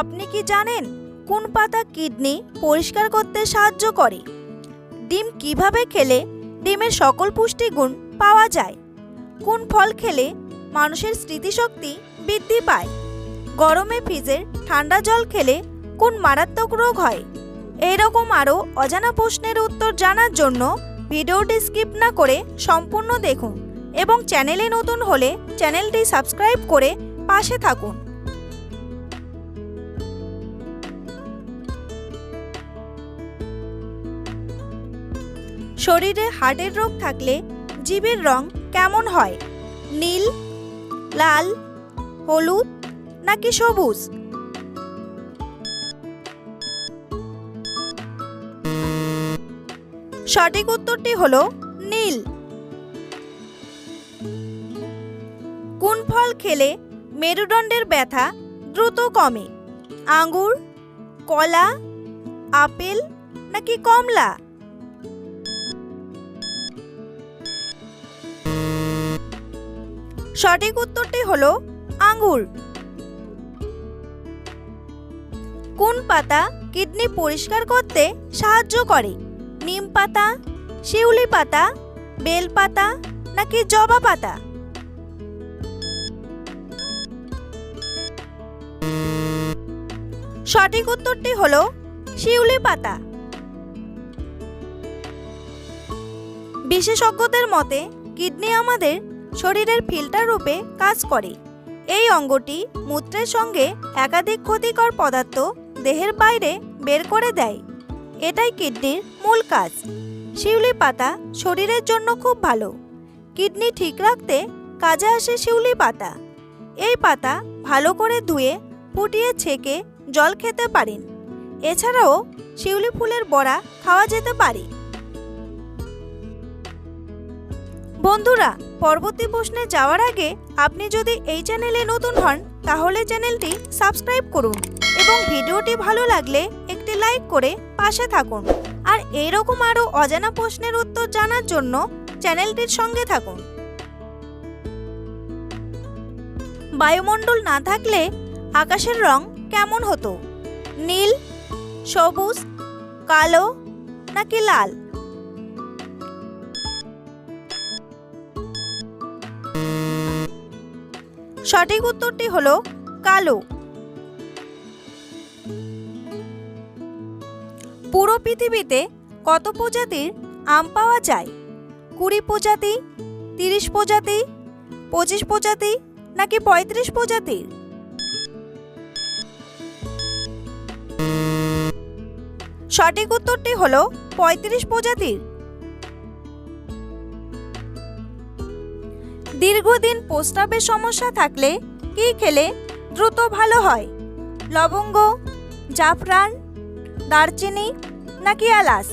আপনি কি জানেন কোন পাতা কিডনি পরিষ্কার করতে সাহায্য করে? ডিম কীভাবে খেলে ডিমের সকল পুষ্টিগুণ পাওয়া যায়? কোন ফল খেলে মানুষের স্মৃতিশক্তি বৃদ্ধি পায়? গরমে ফ্রিজের ঠান্ডা জল খেলে কোন মারাত্মক রোগ হয়? এইরকম আরও অজানা প্রশ্নের উত্তর জানার জন্য ভিডিওটি স্কিপ না করে সম্পূর্ণ দেখুন এবং চ্যানেলে নতুন হলে চ্যানেলটি সাবস্ক্রাইব করে পাশে থাকুন। শরীরে হার্টের রোগ থাকলে জীবের রং কেমন হয়? নীল, লাল, হলুদ নাকি সবুজ? সঠিক উত্তরটি হলো নীল। কোন ফল খেলে মেরুদণ্ডের ব্যথা দ্রুত কমে? আঙ্গুর, কলা, আপেল নাকি কমলা? সঠিক উত্তরটি হলো আঙ্গুর। কোন পাতা কিডনি পরিষ্কার করতে সাহায্য করে? নিম পাতা, শিউলি পাতা, বেল পাতা নাকি জবা পাতা? সঠিক উত্তরটি হলো শিউলি পাতা। বিশেষজ্ঞদের মতে কিডনি আমাদের শরীরের ফিল্টার রূপে কাজ করে। এই অঙ্গটি মূত্রের সঙ্গে একাধিক ক্ষতিকর পদার্থ দেহের বাইরে বের করে দেয়। এটাই কিডনির মূল কাজ। শিউলি পাতা শরীরের জন্য খুব ভালো। কিডনি ঠিক রাখতে কাজে আসে শিউলি পাতা। এই পাতা ভালো করে ধুয়ে, ফুটিয়ে ছেঁকে জল খেতে পারেন। এছাড়াও শিউলি ফুলের বড়া খাওয়া যেতে পারে। বন্ধুরা পরবর্তী প্রশ্নে যাওয়ার আগে আপনি যদি এই চ্যানেলে নতুন হন, তাহলে চ্যানেলটি সাবস্ক্রাইব করুন এবং ভিডিওটি ভালো লাগলে একটি লাইক করে পাশে থাকুন। আর এইরকম আরও অজানা প্রশ্নের উত্তর জানার জন্য চ্যানেলটির সঙ্গে থাকুন। বায়ুমণ্ডল না থাকলে আকাশের রং কেমন হতো? নীল, সবুজ, কালো নাকি লাল? সঠিক উত্তরটি হলো কালো। পুরো পৃথিবীতে কত প্রজাতির আম পাওয়া যায়? কুড়ি প্রজাতি, তিরিশ প্রজাতি, পঁচিশ প্রজাতি নাকি পঁয়ত্রিশ প্রজাতির? সঠিক উত্তরটি হলো পঁয়ত্রিশ প্রজাতির। দীর্ঘদিন প্রস্রাবের সমস্যা থাকলে কি খেলে দ্রুত ভালো হয়? লবঙ্গ, জাফরান, দারচিনি নাকি এলাচ?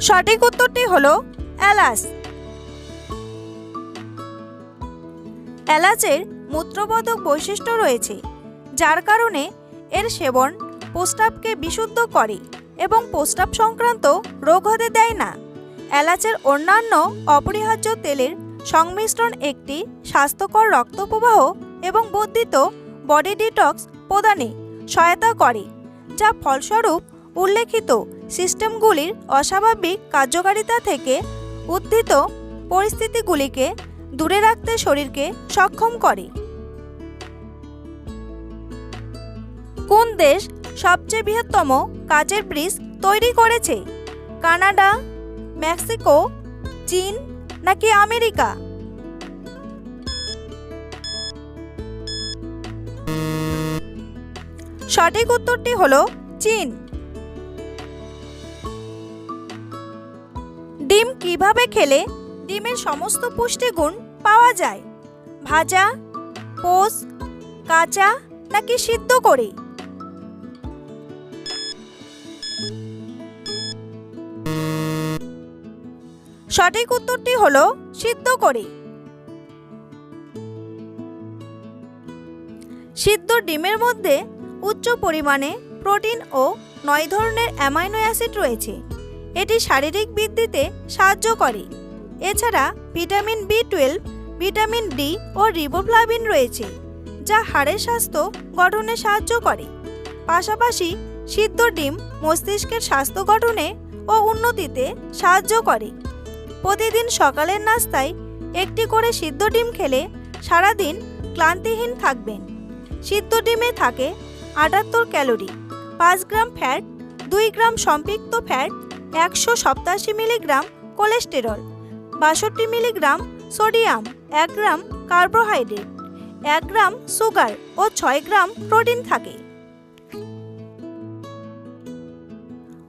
সঠিক উত্তরটি হলো এলাচ। এলাচের মূত্রবোধক বৈশিষ্ট্য রয়েছে, যার কারণে এর সেবন প্রস্তাবকে বিশুদ্ধ করে। এবং প্রস্রাব সংক্রান্ত রোগ হতে দেয় না। এলাচের অন্যান্য অপরিহার্য তেলের সংমিশ্রণ একটি স্বাস্থ্যকর রক্ত প্রবাহ এবং বর্ধিত বডি ডিটক্স প্রদানে সহায়তা করে, যা ফলস্বরূপ উল্লেখিত সিস্টেমগুলির অস্বাভাবিক কার্যকারিতা থেকে উদ্ধৃত পরিস্থিতিগুলিকে দূরে রাখতে শরীরকে সক্ষম করে। কোন দেশ সবচেয়ে বৃহত্তম কাচের ব্রিজ তৈরি করেছে। কানাডা, মেক্সিকো, চীন নাকি আমেরিকা? সঠিক উত্তরটি হলো চীন। ডিম কীভাবে খেলে ডিমের সমস্ত পুষ্টিগুণ পাওয়া যায়? ভাজা পোস কাঁচা নাকি সিদ্ধ করে? সঠিক উত্তরটি হল সিদ্ধ করে। সিদ্ধ ডিমের মধ্যে উচ্চ পরিমাণে প্রোটিন ও নয় ধরনের অ্যামাইনো অ্যাসিড রয়েছে। এটি শারীরিক বৃদ্ধিতে সাহায্য করে। এছাড়া vitamin B twelve, vitamin D ও রিবোফ্লাভিন রয়েছে, যা হাড়ের স্বাস্থ্য গঠনে সাহায্য করে। পাশাপাশি সিদ্ধ ডিম মস্তিষ্কের স্বাস্থ্য গঠনে ও উন্নতিতে সাহায্য করে। প্রতিদিন সকালের নাস্তায় একটি করে সিদ্ধ ডিম খেলে সারাদিন ক্লান্তিহীন থাকবেন। সিদ্ধ ডিমে থাকে আটাত্তর ক্যালোরি, পাঁচ গ্রাম ফ্যাট, দুই গ্রাম সম্পৃক্ত ফ্যাট, একশো সপ্তাশি মিলিগ্রাম কোলেস্টেরল, বাষট্টি মিলিগ্রাম সোডিয়াম, এক গ্রাম কার্বোহাইড্রেট, এক গ্রাম সুগার ও ছয় গ্রাম প্রোটিন থাকে।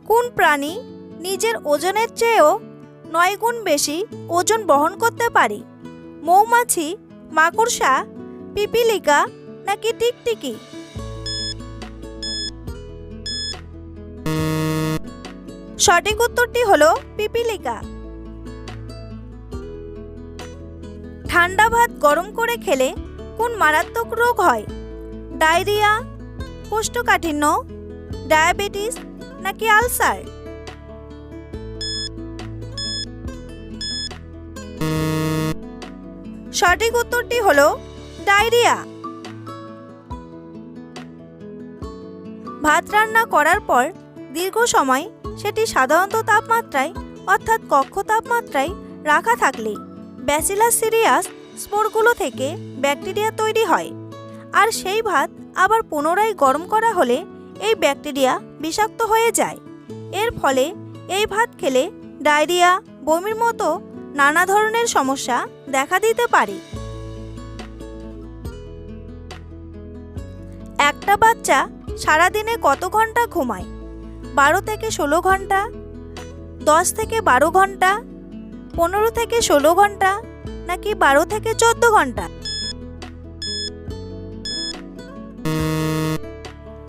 কোন প্রাণী নিজের ওজনের চেয়েও নয় গুণ বেশি ওজন বহন করতে পারি। মৌমাছি, মাকড়সা, পিপিলিকা নাকি টিকটিকি? সঠিক উত্তরটি হলো পিপিলিকা। ঠান্ডা ভাত গরম করে খেলে কোন মারাত্মক রোগ হয়? ডায়রিয়া, কোষ্ঠকাঠিন্য, ডায়াবেটিস নাকি আলসার? সঠিক উত্তরটি হলো ডায়রিয়া। ভাত রান্না করার পর দীর্ঘ সময় সেটি সাধারণত তাপমাত্রায়, অর্থাৎ কক্ষ তাপমাত্রায় রাখা থাকলে ব্যাসিলাস সিরিয়াস স্পোরগুলো থেকে ব্যাকটেরিয়া তৈরি হয়। আর সেই ভাত আবার পুনরায় গরম করা হলে এই ব্যাকটেরিয়া বিষাক্ত হয়ে যায়। এর ফলে এই ভাত খেলে ডায়রিয়া, বমির মতো নানা ধরনের সমস্যা দেখা দিতে পারে? একটা বাচ্চা সারাদিনে কত ঘণ্টা ঘুমায়? বারো থেকে ষোলো ঘণ্টা, দশ থেকে বারো ঘণ্টা, পনেরো থেকে ষোলো ঘণ্টা, নাকি বারো থেকে চোদ্দ ঘণ্টা?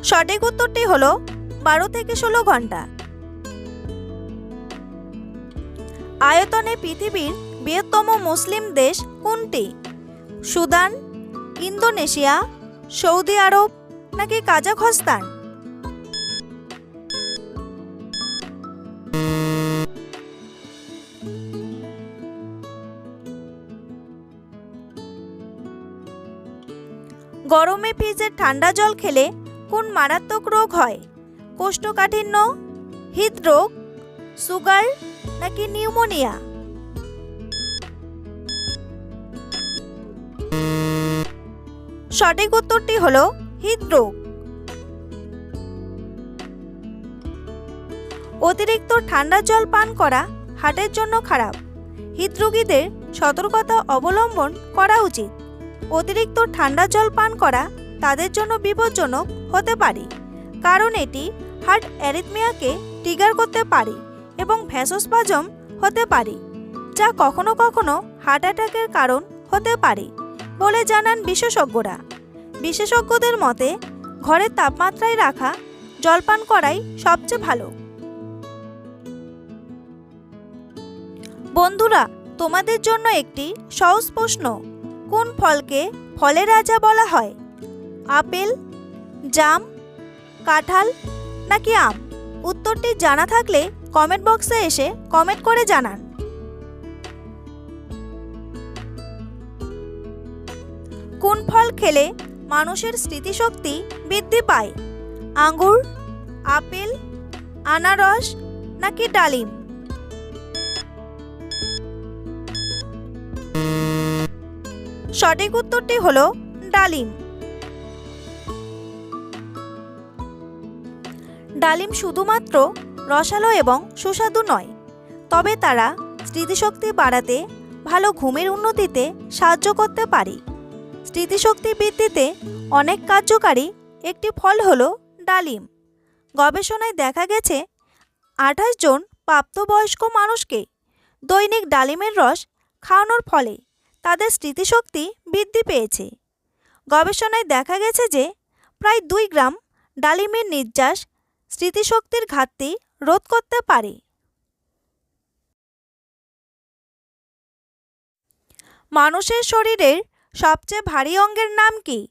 সঠিক উত্তরটি হলো বারো থেকে ষোলো ঘণ্টা। আয়তনে পৃথিবীর বৃহত্তম মুসলিম দেশ কোনটি? সুদান, ইন্দোনেশিয়া, সৌদি আরব, নাকি কাজাখস্তান? গরমে ফ্রিজের ঠান্ডা জল খেলে কোন মারাত্মক রোগ হয়? কোষ্ঠকাঠিন্য, হৃদরোগ, সুগার, নাকি নিউমোনিয়া? সঠিক উত্তরটি হল হৃদরোগ অতিরিক্ত ঠান্ডা জল পান করা হার্টের জন্য খারাপ। হৃদরোগীদের সতর্কতা অবলম্বন করা উচিত। অতিরিক্ত ঠান্ডা জল পান করা তাদের জন্য বিপজ্জনক হতে পারে, কারণ এটি হার্ট অ্যারিথমিয়াকে ট্রিগার করতে পারে এবং ভ্যাসোস্পাজম হতে পারে, যা কখনো কখনো হার্ট অ্যাটাকের কারণ হতে পারে বলে জানান বিশেষজ্ঞরা। বিশেষজ্ঞদের মতে, ঘরের তাপমাত্রায় রাখা জলপান করাই সবচেয়ে ভালো। বন্ধুরা, তোমাদের জন্য একটি সহজ প্রশ্ন, কোন ফলকে ফলের রাজা বলা হয়? আপেল, জাম, কাঁঠাল নাকি আম? উত্তরটি জানা থাকলে কমেন্ট বক্সে এসে কমেন্ট করে জানান। কোন ফল খেলে মানুষের স্মৃতিশক্তি বৃদ্ধি পায়। আঙ্গুর, আপেল, আনারস নাকি ডালিম? সঠিক উত্তরটি হলো ডালিম। ডালিম শুধুমাত্র রসালো এবং সুস্বাদু নয়, তবে তারা স্মৃতিশক্তি বাড়াতে, ভালো ঘুমের উন্নতিতে সাহায্য করতে পারে। স্মৃতিশক্তি বৃদ্ধিতে অনেক কার্যকারী একটি ফল হলো ডালিম। গবেষণায় দেখা গেছে, আঠাশ জন প্রাপ্তবয়স্ক মানুষকে দৈনিক ডালিমের রস খাওয়ানোর ফলে তাদের স্মৃতিশক্তি বৃদ্ধি পেয়েছে। গবেষণায় দেখা গেছে যে প্রায় দুই গ্রাম ডালিমের নির্যাস স্মৃতিশক্তির ঘাটতি রোধ করতে পারে। মানুষের শরীরের সবচেয়ে ভারী অঙ্গের নাম কি?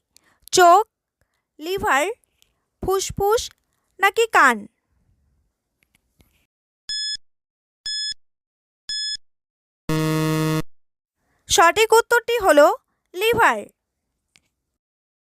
চোখ লিভার ফুসফুস নাকি কান? সঠিক উত্তরটি হলো লিভার।